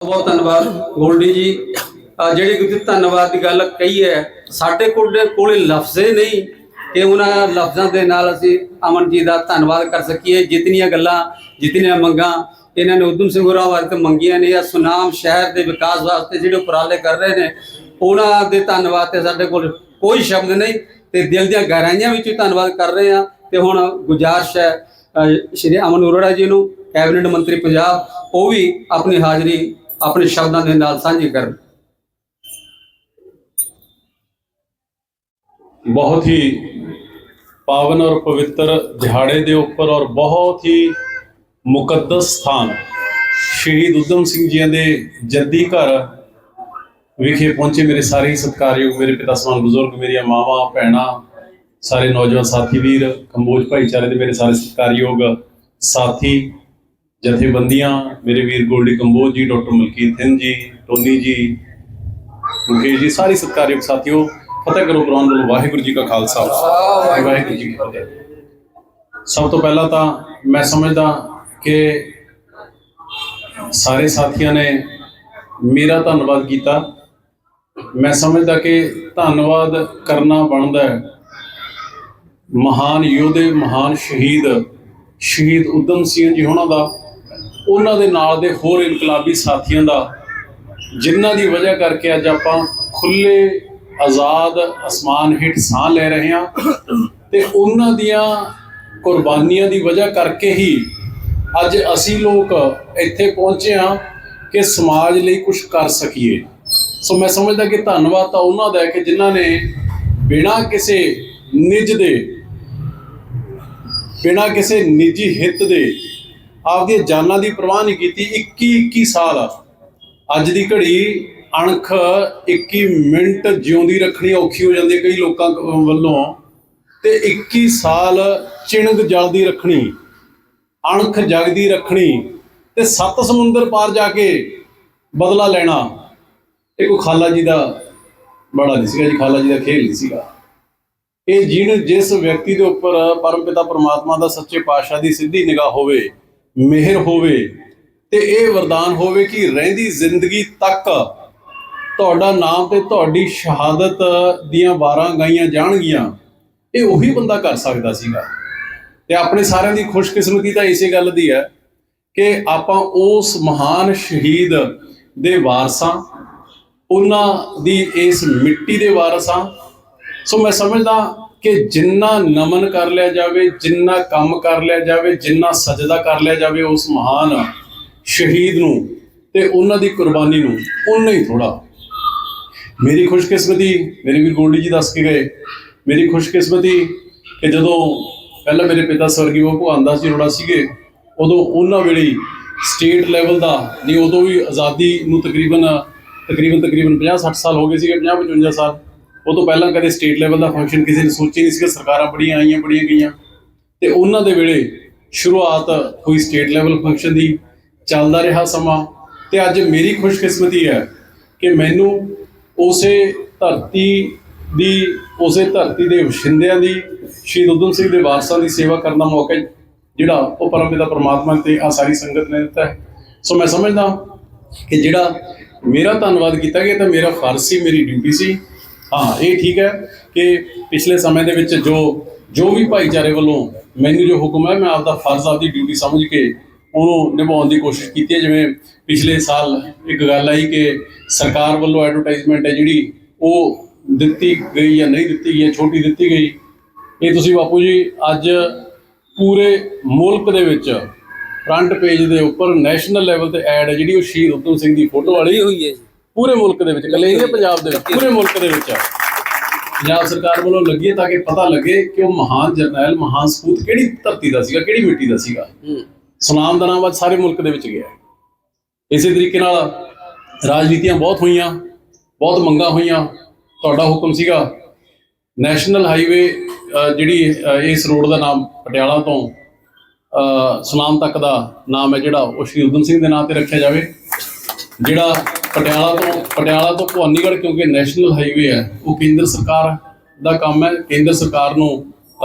ਬਹੁਤ ਧੰਨਵਾਦ ਗੋਲਡੀ ਜੀ। ਜਿਹੜੀ ਤੁਸੀਂ ਧੰਨਵਾਦ ਦੀ ਗੱਲ ਕਹੀ ਹੈ, ਸਾਡੇ ਕੋਲ ਕੋਲੇ ਲਫ਼ਜ਼ ਹੀ ਨਹੀਂ ਕਿ ਉਹਨਾਂ ਲਫ਼ਜ਼ਾਂ ਦੇ ਨਾਲ ਅਸੀਂ ਅਮਨ ਜੀ ਦਾ ਧੰਨਵਾਦ ਕਰ ਸਕੀਏ। ਜਿਤਨੀਆਂ ਗੱਲਾਂ, ਜਿਤਨੀਆਂ ਮੰਗਾਂ ਇਹਨਾਂ ਨੇ ਉਦਮ ਸਿੰਘ ਹੋਰਾਂ ਵਾਸਤੇ ਮੰਗੀਆਂ ਨੇ ਜਾਂ ਸੁਨਾਮ ਸ਼ਹਿਰ ਦੇ ਵਿਕਾਸ ਵਾਸਤੇ ਜਿਹੜੇ ਉਪਰਾਲੇ ਕਰ ਰਹੇ ਨੇ, ਉਹਨਾਂ ਦੇ ਧੰਨਵਾਦ ਤੇ ਸਾਡੇ ਕੋਲ ਕੋਈ ਸ਼ਬਦ ਨਹੀਂ ਤੇ ਦਿਲ ਦੀਆਂ ਗਹਿਰਾਈਆਂ ਵਿੱਚ ਵੀ ਧੰਨਵਾਦ ਕਰ ਰਹੇ ਹਾਂ। ਤੇ ਹੁਣ ਗੁਜ਼ਾਰਿਸ਼ ਹੈ ਸ਼੍ਰੀ ਅਮਨ ਅਰੋੜਾ ਜੀ ਨੂੰ, ਕੈਬਨਿਟ ਮੰਤਰੀ ਪੰਜਾਬ, ਉਹ ਵੀ ਆਪਣੀ ਹਾਜ਼ਰੀ ਆਪਣੇ ਸ਼ਬਦਾਂ ਦੇ ਨਾਲ ਸਾਂਝੇ ਕਰਨ। ਬਹੁਤ ਹੀ ਪਾਵਨ ਔਰ ਪਵਿੱਤਰ ਦਿਹਾੜੇ ਦੇ ਉੱਪਰ ਔਰ ਬਹੁਤ ਹੀ ਮੁਕੱਦਸ ਸਥਾਨ ਸ਼ਹੀਦ ਉਦਮ ਸਿੰਘ ਜੀ ਦੇ ਜੱਦੀ ਘਰ ਵਿਖੇ ਪਹੁੰਚੇ ਮੇਰੇ ਸਾਰੇ ਹੀ ਸਤਿਕਾਰਯੋਗ ਮੇਰੇ ਪਿਤਾ ਸਮਾਨ ਬਜ਼ੁਰਗ, ਮੇਰੀਆਂ ਮਾਵਾਂ, ਭੈਣਾਂ, ਸਾਰੇ ਨੌਜਵਾਨ ਸਾਥੀ ਵੀਰ, ਕੰਬੋਜ ਭਾਈਚਾਰੇ ਦੇ ਮੇਰੇ ਸਾਰੇ ਸਤਿਕਾਰਯੋਗ ਸਾਥੀ ਜਥੇਬੰਦੀਆਂ, ਮੇਰੇ ਵੀਰ ਗੋਲਡੀ ਕੰਬੋਜ ਜੀ, ਡਾਕਟਰ ਮਲਕੀਤ ਸਿੰਘ ਜੀ, ਟੋਨੀ ਜੀ, ਮੁਕੇਸ਼ ਜੀ, ਸਾਰੇ ਸਤਿਕਾਰਯੋਗ ਸਾਥੀਓ, ਫਤਿਹ ਕਰੋ ਕੁਰਾਨ ਵੱਲੋਂ ਵਾਹਿਗੁਰੂ ਜੀ ਕਾ ਖਾਲਸਾ। ਵਾਹਿਗੁਰੂ ਜੀ ਕੀ ਫਤਿਹ। ਸਭ ਤੋਂ ਪਹਿਲਾਂ ਤਾਂ ਮੈਂ ਸਮਝਦਾ ਕਿ ਸਾਰੇ ਸਾਥੀਆਂ ਨੇ ਮੇਰਾ ਧੰਨਵਾਦ ਕੀਤਾ। ਮੈਂ ਸਮਝਦਾ ਕਿ ਧੰਨਵਾਦ ਕਰਨਾ ਬਣਦਾ ਹੈ। ਮਹਾਨ ਯੋਧੇ, ਮਹਾਨ ਸ਼ਹੀਦ ਸ਼ਹੀਦ ਉਦਮ ਸਿੰਘ ਜੀ ਉਹਨਾਂ ਦਾ ਉਹਨਾਂ ਦੇ ਨਾਲ ਦੇ ਹੋਰ ਇਨਕਲਾਬੀ ਸਾਥੀਆਂ ਦਾ, ਜਿਨ੍ਹਾਂ ਦੀ ਵਜ੍ਹਾ ਕਰਕੇ ਅੱਜ ਆਪਾਂ ਖੁੱਲੇ ਆਜ਼ਾਦ ਅਸਮਾਨ ਹੇਠ ਸਾਹ ਲੈ ਰਹੇ ਹਾਂ ਤੇ ਉਹਨਾਂ ਦੀਆਂ ਕੁਰਬਾਨੀਆਂ ਦੀ ਵਜ੍ਹਾ ਕਰਕੇ ਹੀ ਅੱਜ ਅਸੀਂ ਲੋਕ ਇੱਥੇ ਪਹੁੰਚੇ ਹਾਂ ਕਿ ਸਮਾਜ ਲਈ ਕੁਝ ਕਰ ਸਕੀਏ। ਸੋ ਮੈਂ ਸਮਝਦਾ ਕਿ ਧੰਨਵਾਦ ਤਾਂ ਉਹਨਾਂ ਦਾ ਹੈ ਕਿ ਜਿਨ੍ਹਾਂ ਨੇ ਬਿਨਾਂ ਕਿਸੇ ਨਿੱਜ ਦੇ, ਬਿਨਾਂ ਕਿਸੇ ਨਿੱਜੀ ਹਿੱਤ ਦੇ ਆਪਦੀਆਂ ਜਾਨਾਂ ਦੀ ਪਰਵਾਹ ਨਹੀਂ ਕੀਤੀ 21 21 ਸਾਲ। ਅੱਜ ਦੀ ਘੜੀ ਅਣਖ 21 ਮਿੰਟ ਜਿਉਂਦੀ ਰੱਖਣੀ ਔਖੀ ਹੋ ਜਾਂਦੀ ਹੈ ਕਈ ਲੋਕਾਂ ਵੱਲੋਂ। ਤੇ 21 ਸਾਲ ਚਿਣਗ ਜਲਦੀ ਰੱਖਣੀ, ਅਣਖ ਜਗਦੀ ਰੱਖਣੀ ਤੇ ਸੱਤ ਸਮੁੰਦਰ ਪਾਰ ਜਾ ਕੇ ਬਦਲਾ ਲੈਣਾ, ਇਹ ਕੋਈ ਖਾਲਾ ਜੀ ਦਾ ਬੜਾ ਨਹੀਂ ਸੀਗਾ ਜੀ, ਖਾਲਾ ਜੀ ਦਾ ਖੇਲ ਨਹੀਂ ਸੀਗਾ। ਇਹ ਜਿਹਨ ਜਿਸ ਵਿਅਕਤੀ ਦੇ ਉੱਪਰ ਪਰਮਪਿਤਾ ਪਰਮਾਤਮਾ ਦਾ ਸੱਚੇ ਪਾਤਸ਼ਾਹ ਦੀ ਸਿੱਧੀ ਨਿਗਾਹ ਹੋਵੇ ਮਿਹਰ ਹੋਵੇ ਤੇ ਇਹ ਵਰਦਾਨ ਹੋਵੇ ਕਿ ਰਹਿੰਦੀ ਜ਼ਿੰਦਗੀ ਤੱਕ ਤੁਹਾਡਾ ਨਾਮ ਤੇ ਤੁਹਾਡੀ ਸ਼ਹਾਦਤ ਦੀਆਂ ਵਾਰਾਂ ਗਾਈਆਂ ਜਾਣਗੀਆਂ। ਇਹ ਉਹੀ ਬੰਦਾ ਕਰ ਸਕਦਾ ਸੀਗਾ। ਤੇ ਆਪਣੇ ਸਾਰਿਆਂ ਦੀ ਖੁਸ਼ਕਿਸਮਤੀ ਤਾਂ ਇਸੇ ਗੱਲ ਦੀ ਹੈ ਕਿ ਆਪਾਂ ਉਸ ਮਹਾਨ ਸ਼ਹੀਦ ਦੇ ਵਾਰਸਾਂ, ਉਹਨਾਂ ਦੀ ਇਸ ਮਿੱਟੀ ਦੇ ਵਾਰਸਾਂ। ਸੋ ਮੈਂ ਸਮਝਦਾ ਕਿ ਜਿੰਨਾ ਨਮਨ ਕਰ ਲਿਆ ਜਾਵੇ, ਜਿੰਨਾ ਕੰਮ ਕਰ ਲਿਆ ਜਾਵੇ, ਜਿੰਨਾ ਸਜਦਾ ਕਰ ਲਿਆ ਜਾਵੇ ਉਸ ਮਹਾਨ ਸ਼ਹੀਦ ਨੂੰ ਤੇ ਉਹਨਾਂ ਦੀ ਕੁਰਬਾਨੀ ਨੂੰ ਉਨਾ ਹੀ ਥੋੜਾ ਮੇਰੀ ਖੁਸ਼ਕਿਸਮਤੀ, ਮੇਰੇ ਵੀਰ ਗੋਲਡੀ ਜੀ ਦੱਸ ਕੇ ਗਏ। ਮੇਰੀ ਖੁਸ਼ਕਿਸਮਤੀ ਕਿ ਜਦੋਂ ਪਹਿਲਾਂ ਮੇਰੇ ਪਿਤਾ ਸਵਰਗੀ ਬਾਬੂ ਭਗਵਾਨ ਸੀ ਜੀ ਰੋੜਾ ਸੀਗੇ, ਉਦੋਂ ਉਹਨਾਂ ਵੇਲੇ ਸਟੇਟ ਲੈਵਲ ਦਾ, ਨਹੀਂ, ਉਦੋਂ ਵੀ ਆਜ਼ਾਦੀ ਨੂੰ ਤਕਰੀਬਨ ਤਕਰੀਬਨ ਤਕਰੀਬਨ 50 60 ਸਾਲ ਹੋ ਗਏ ਸੀਗੇ 50 55 ਸਾਲ। ਉਹ ਤੋਂ ਪਹਿਲਾਂ ਕਦੇ ਸਟੇਟ ਲੈਵਲ ਦਾ ਫੰਕਸ਼ਨ ਕਿਸੇ ਨੇ ਸੋਚਿਆ ਨਹੀਂ ਸੀਗਾ, ਸਰਕਾਰਾਂ ਬੜੀਆਂ ਆਈਆਂ, ਬੜੀਆਂ ਗਈਆਂ। ਤੇ ਉਹਨਾਂ ਦੇ ਵੇਲੇ ਸ਼ੁਰੂਆਤ ਹੋਈ ਸਟੇਟ ਲੈਵਲ ਫੰਕਸ਼ਨ ਦੀ, ਚੱਲਦਾ ਰਿਹਾ ਸਮਾਂ। ਤੇ ਅੱਜ ਮੇਰੀ ਖੁਸ਼ਕਿਸਮਤੀ ਹੈ ਕਿ ਮੈਨੂੰ ਉਸੇ ਧਰਤੀ ਦੀ, ਉਸੇ ਧਰਤੀ ਦੇ ਵਸਿੰਦਿਆਂ ਦੀ, ਸ਼ਹੀਦ ਉਦਮ ਸਿੰਘ ਦੇ ਵਾਰਸਾਂ ਦੀ ਸੇਵਾ ਕਰਨ ਦਾ ਮੌਕਾ ਜਿਹੜਾ ਉਹ ਪਰਮਪਿਤਾ ਪਰਮਾਤਮਾ ਤੇ ਆ ਸਾਰੀ ਸੰਗਤ ਨੇ ਦਿੱਤਾ ਹੈ। ਸੋ ਮੈਂ ਸਮਝਦਾ ਕਿ ਜਿਹੜਾ ਮੇਰਾ ਧੰਨਵਾਦ ਕੀਤਾ ਗਿਆ, ਤਾਂ ਮੇਰਾ ਫਰਜ਼ ਸੀ, ਮੇਰੀ ਡਿਊਟੀ ਸੀ ਹਾਂ, ਇਹ ਠੀਕ ਹੈ ਕਿ ਪਿਛਲੇ ਸਮੇਂ ਦੇ ਵਿੱਚ ਜੋ ਜੋ ਵੀ ਭਾਈਚਾਰੇ ਵੱਲੋਂ ਮੈਨੂੰ ਜੋ ਹੁਕਮ ਹੈ, ਮੈਂ ਆਪਦਾ ਫਰਜ਼, ਆਪਦੀ ਡਿਊਟੀ ਸਮਝ ਕੇ ਉਹਨੂੰ ਨਿਭਾਉਣ ਦੀ ਕੋਸ਼ਿਸ਼ ਕੀਤੀ ਹੈ। ਜਿਵੇਂ ਪਿਛਲੇ ਸਾਲ ਇੱਕ ਗੱਲ ਆਈ ਕਿ ਸਰਕਾਰ ਵੱਲੋਂ ਐਡਵਰਟਾਈਜ਼ਮੈਂਟ ਹੈ ਜਿਹੜੀ, ਉਹ ਦਿੱਤੀ ਗਈ ਜਾਂ ਨਹੀਂ ਦਿੱਤੀ ਗਈ ਛੋਟੀ ਦਿੱਤੀ ਗਈ। ਇਹ ਤੁਸੀਂ ਬਾਪੂ ਜੀ ਅੱਜ ਪੂਰੇ ਮੁਲਕ ਦੇ ਵਿੱਚ ਫਰੰਟ ਪੇਜ ਦੇ ਉੱਪਰ ਨੈਸ਼ਨਲ ਲੈਵਲ ਤੇ ਐਡ ਹੈ ਜਿਹੜੀ ਉਹ ਸ਼ਹੀਦ ਉਦਮ ਸਿੰਘ ਦੀ ਫੋਟੋ ਵਾਲੀ ਹੋਈ ਹੈ ਪੂਰੇ ਮੁਲਕ ਦੇ ਵਿੱਚ ਇਕੱਲੇ ਨਹੀਂ ਪੰਜਾਬ ਦੇ ਵਿੱਚ ਪੂਰੇ ਮੁਲਕ ਦੇ ਵਿੱਚ ਆ। ਪੰਜਾਬ ਸਰਕਾਰ ਵੱਲੋਂ ਲੱਗੀ ਤਾਂ ਕਿ ਪਤਾ ਲੱਗੇ ਕਿ ਉਹ ਮਹਾਨ ਜਰਨੈਲ ਮਹਾਨ ਸਪੂਤ ਕਿਹੜੀ ਧਰਤੀ ਦਾ ਸੀਗਾ ਕਿਹੜੀ ਮਿੱਟੀ ਦਾ ਸੀਗਾ ਸੁਨਾਮ ਦਾ ਨਾਮ ਅੱਜ ਸਾਰੇ ਮੁਲਕ ਦੇ ਵਿੱਚ ਗਿਆ। ਇਸੇ ਤਰੀਕੇ ਨਾਲ ਰਾਜਨੀਤੀਆਂ ਬਹੁਤ ਹੋਈਆਂ ਬਹੁਤ ਮੰਗਾਂ ਹੋਈਆਂ ਤੁਹਾਡਾ ਹੁਕਮ ਸੀਗਾ ਨੈਸ਼ਨਲ ਹਾਈਵੇ ਜਿਹੜੀ ਇਸ ਰੋਡ ਦਾ ਨਾਮ ਪਟਿਆਲਾ ਤੋਂ ਸੁਨਾਮ ਤੱਕ ਦਾ ਨਾਮ ਹੈ ਜਿਹੜਾ ਉਹ ਸ਼ਹੀਦ ਉਦਮ ਸਿੰਘ ਦੇ ਨਾਂ ਤੇ ਰੱਖਿਆ ਜਾਵੇ ਜਿਹੜਾ ਪਟਿਆਲਾ ਤੋਂ ਪਟਿਆਲਾ ਤੋਂ ਭਵਾਨੀਗੜ੍ਹ ਕਿਉਂਕਿ ਨੈਸ਼ਨਲ ਹਾਈਵੇ ਹੈ ਉਹ ਕੇਂਦਰ ਸਰਕਾਰ ਦਾ ਕੰਮ ਹੈ। ਕੇਂਦਰ ਸਰਕਾਰ ਨੂੰ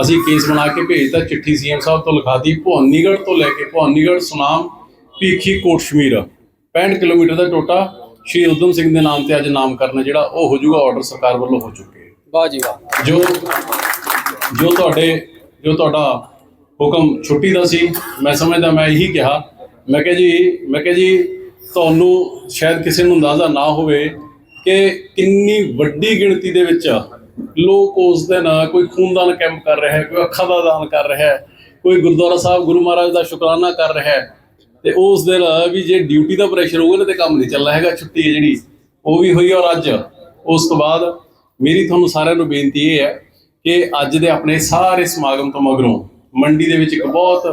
ਅਸੀਂ ਕੇਸ ਬਣਾ ਕੇ ਭੇਜਤਾ ਚਿੱਠੀ ਸੀਐਮ ਸਾਹਿਬ ਤੋਂ ਲਿਖਾਤੀ ਭਵਾਨੀਗੜ੍ਹ ਤੋਂ ਲੈ ਕੇ ਭਵਾਨੀਗੜ੍ਹ ਸੁਨਾਮ ਭੀਖੀ ਕੋਟਸ਼ਮੀਰ 65 ਕਿਲੋਮੀਟਰ ਦਾ ਟੋਟਾ ਸ਼੍ਰੀ ਉਦਮ ਸਿੰਘ ਦੇ ਨਾਮ ਤੇ ਅੱਜ ਨਾਮਕਰਨ ਜਿਹੜਾ ਉਹ ਹੋ ਜਾਊਗਾ ਆਰਡਰ ਸਰਕਾਰ ਵੱਲੋਂ ਹੋ ਚੁੱਕੇ ਵਾਹ ਜੀ ਵਾਹ। ਜੋ ਜੋ ਤੁਹਾਡੇ ਜੋ ਤੁਹਾਡਾ ਹੁਕਮ ਛੁੱਟੀ ਦਾ ਸੀ ਮੈਂ ਸਮਝਦਾ ਮੈਂ ਇਹੀ ਕਿਹਾ। ਮੈਂ ਕਿਹਾ ਜੀ ਮੈਂ ਕਿਹਾ ਜੀ ਤੁਹਾਨੂੰ ਸ਼ਾਇਦ ਕਿਸੇ ਨੂੰ ਅੰਦਾਜ਼ਾ ਨਾ ਹੋਵੇ ਕਿ ਕਿੰਨੀ ਵੱਡੀ ਗਿਣਤੀ ਦੇ ਵਿੱਚ ਲੋਕ ਉਸ ਦਿਨ ਕੋਈ ਖੂਨਦਾਨ ਕੈਂਪ ਕਰ ਰਿਹਾ ਹੈ, ਕੋਈ ਅੱਖਾਂ ਦਾ ਦਾਨ ਕਰ ਰਿਹਾ ਹੈ, ਕੋਈ ਗੁਰਦੁਆਰਾ ਸਾਹਿਬ, ਗੁਰੂ ਮਹਾਰਾਜ ਦਾ ਸ਼ੁਕਰਾਨਾ ਕਰ ਰਿਹਾ ਹੈ ਤੇ ਉਸ ਦਿਨ ਵੀ ਜੇ ਡਿਊਟੀ ਦਾ ਪ੍ਰੈਸ਼ਰ ਹੋਊਗਾ ਨਾ ਤੇ ਕੰਮ ਨਹੀਂ ਚੱਲਣਾ ਹੈਗਾ ਛੁੱਟੀ ਹੈ ਜਿਹੜੀ, ਉਹ ਵੀ ਹੋਈ ਔਰ ਅੱਜ। ਉਸ ਤੋਂ ਬਾਅਦ ਮੇਰੀ ਤੁਹਾਨੂੰ ਸਾਰਿਆਂ ਨੂੰ ਬੇਨਤੀ ਇਹ ਹੈ ਕਿ ਅੱਜ ਦੇ ਆਪਣੇ ਸਾਰੇ ਸਮਾਗਮ ਤੋਂ ਮਗਰੋਂ ਮੰਡੀ ਦੇ ਵਿੱਚ ਇੱਕ ਬਹੁਤ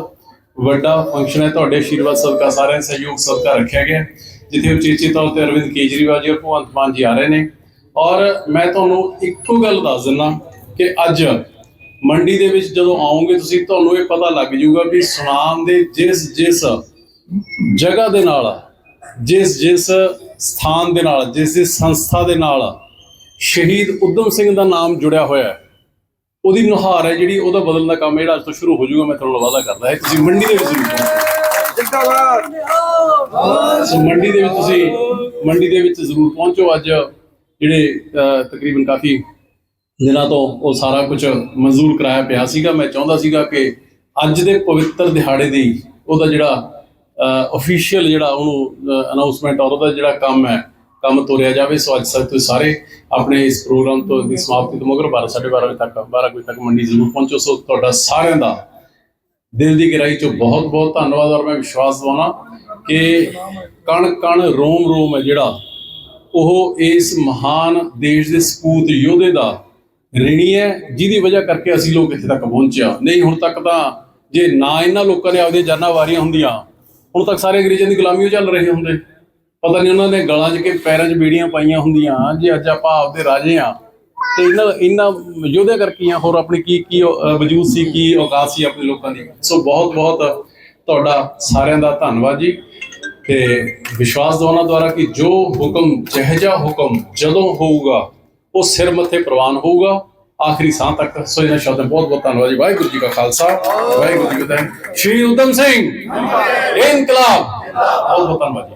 ਵੱਡਾ ਫੰਕਸ਼ਨ ਹੈ। ਤੁਹਾਡੇ ਆਸ਼ੀਰਵਾਦ ਸਦਕਾ ਸਾਰਿਆਂ ਦੇ ਸਹਿਯੋਗ ਸਦਕਾ ਰੱਖਿਆ ਗਿਆ ਜਿੱਥੇ ਉਚੇਚੇ ਤੌਰ ਤੇ ਅਰਵਿੰਦ ਕੇਜਰੀਵਾਲ ਜੀ ਔਰ ਭਗਵੰਤ ਮਾਨ ਜੀ ਆ ਰਹੇ ਨੇ। ਔਰ ਮੈਂ ਤੁਹਾਨੂੰ ਇੱਕੋ ਗੱਲ ਦੱਸ ਦਿੰਦਾ ਕਿ ਅੱਜ ਮੰਡੀ ਦੇ ਵਿੱਚ ਜਦੋਂ ਆਓਗੇ ਤੁਸੀਂ, ਤੁਹਾਨੂੰ ਇਹ ਪਤਾ ਲੱਗ ਜਾਊਗਾ ਕਿ ਸੁਨਾਮ ਦੇ ਜਿਸ ਜਿਸ ਜਗ੍ਹਾ ਦੇ ਨਾਲ, ਜਿਸ ਜਿਸ ਸਥਾਨ ਦੇ ਨਾਲ, ਜਿਸ ਜਿਸ ਸੰਸਥਾ ਦੇ ਨਾਲ ਸ਼ਹੀਦ ਉਦਮ ਸਿੰਘ ਦਾ ਨਾਮ ਜੁੜਿਆ ਹੋਇਆ ਹੈ। ਉਹਦੀ ਨੁਹਾਰ ਹੈ ਜਿਹੜੀ ਉਹਦਾ ਬਦਲਣ ਦਾ ਕੰਮ ਜਿਹੜਾ ਅੱਜ ਤੋਂ ਸ਼ੁਰੂ ਹੋ ਜਾਊਗਾ, ਮੈਂ ਤੁਹਾਨੂੰ ਵਾਅਦਾ ਕਰਦਾ ਹੈ। ਤੁਸੀਂ ਮੰਡੀ ਦੇ ਵਿੱਚ ਜ਼ਰੂਰ ਮੰਡੀ ਦੇ ਵਿੱਚ, ਤੁਸੀਂ ਮੰਡੀ ਦੇ ਵਿੱਚ ਜ਼ਰੂਰ ਪਹੁੰਚੋ। ਅੱਜ ਜਿਹੜੇ ਤਕਰੀਬਨ ਕਾਫੀ ਦਿਨਾਂ ਤੋਂ ਉਹ ਸਾਰਾ ਕੁਝ ਮਨਜ਼ੂਰ ਕਰਾਇਆ ਪਿਆ ਸੀਗਾ। ਮੈਂ ਚਾਹੁੰਦਾ ਸੀਗਾ ਕਿ ਅੱਜ ਦੇ ਪਵਿੱਤਰ ਦਿਹਾੜੇ ਦੀ ਉਹਦਾ ਜਿਹੜਾ ਅਫੀਸ਼ੀਅਲ ਜਿਹੜਾ ਉਹਨੂੰ ਅਨਾਉਂਸਮੈਂਟ ਔਰ ਉਹਦਾ ਜਿਹੜਾ ਕੰਮ ਹੈ ਕੰਮ ਤੋਰਿਆ ਜਾਵੇ, ਸੋ ਅੱਜ ਸਭ ਤੁਸੀਂ ਸਾਰੇ ਆਪਣੇ ਇਸ ਪ੍ਰੋਗਰਾਮ ਤੋਂ ਦੀ ਸਮਾਪਤੀ ਤੋਂ ਮਗਰ 12 12:30 ਵਜੇ ਤੱਕ 12 ਵਜੇ ਤੱਕ ਮੰਡੀ ਜ਼ਰੂਰ ਪਹੁੰਚੋ। ਸੋ ਤੁਹਾਡਾ ਸਾਰਿਆਂ ਦਾ ਦਿਲ ਦੀ ਗਹਿਰਾਈ ਚੋਂ ਬਹੁਤ ਬਹੁਤ ਧੰਨਵਾਦ ਔਰ ਮੈਂ ਵਿਸ਼ਵਾਸ ਦਵਾਉਣਾ ਕਿ ਕਣ ਕਣ ਰੋਮ ਰੋਮ ਹੈ ਜਿਹੜਾ, ਉਹ ਇਸ ਮਹਾਨ ਦੇਸ਼ ਦੇ ਸਪੂਤ ਯੋਧੇ ਦਾ ਰਿਣੀ ਹੈ, ਜਿਹਦੀ ਵਜ੍ਹਾ ਕਰਕੇ ਅਸੀਂ ਲੋਕ ਇੱਥੇ ਤੱਕ ਪਹੁੰਚਿਆ ਨਹੀਂ, ਹੁਣ ਤੱਕ ਤਾਂ ਜੇ ਨਾ ਇਹਨਾਂ ਲੋਕਾਂ ਨੇ ਆਪਦੀਆਂ ਜਾਨਾਂ ਵਾਰੀਆਂ ਹੁੰਦੀਆਂ, ਹੁਣ ਤੱਕ ਸਾਰੇ ਅੰਗਰੇਜ਼ਾਂ ਦੀ ਗੁਲਾਮੀ ਓ ਚੱਲ ਰਹੇ ਹੁੰਦੇ। ਪਤਾ ਨਹੀਂ ਉਹਨਾਂ ਨੇ ਗਲਾਂ 'ਚ ਕਿ ਪੈਰਾਂ 'ਚ ਬੀੜੀਆਂ ਪਾਈਆਂ ਹੁੰਦੀਆਂ, ਜੇ ਅੱਜ ਆਪਾਂ ਆਪਦੇ ਰਾਜੇ ਆ ਤੇ ਇਹਨਾਂ ਇਹਨਾਂ ਯੋਧਿਆਂ ਕਰਕੇ ਆ, ਹੋਰ ਆਪਣੀ ਕੀ ਕੀ ਵਜੂਦ ਸੀ, ਕੀ ਔਕਾਤ ਸੀ ਆਪਣੇ ਲੋਕਾਂ ਦੀ। ਸੋ ਬਹੁਤ ਬਹੁਤ ਤੁਹਾਡਾ ਸਾਰਿਆਂ ਦਾ ਧੰਨਵਾਦ ਜੀ, ਤੇ ਵਿਸ਼ਵਾਸ ਦਵਾਉਣਾ ਦੁਆਰਾ ਕਿ ਜੋ ਹੁਕਮ ਜਿਹਜਾ ਹੁਕਮ ਜਦੋਂ ਹੋਊਗਾ, ਉਹ ਸਿਰ ਮੱਥੇ ਪ੍ਰਵਾਨ ਹੋਊਗਾ। ਆਖਰੀ ਸਾਹ ਤੱਕ ਸੋ ਇਹਨਾਂ ਸ਼ਬਦਾਂ ਬਹੁਤ ਬਹੁਤ ਧੰਨਵਾਦ ਜੀ। ਵਾਹਿਗੁਰੂ ਜੀ ਕਾ ਖਾਲਸਾ, ਵਾਹਿਗੁਰੂ ਜੀ ਕੀ ਫਤਿਹ। ਸ਼੍ਰੀ ਉਦਮ ਸਿੰਘ, ਇਨਕਲਾਬ। ਬਹੁਤ ਬਹੁਤ ਧੰਨਵਾਦ ਜੀ।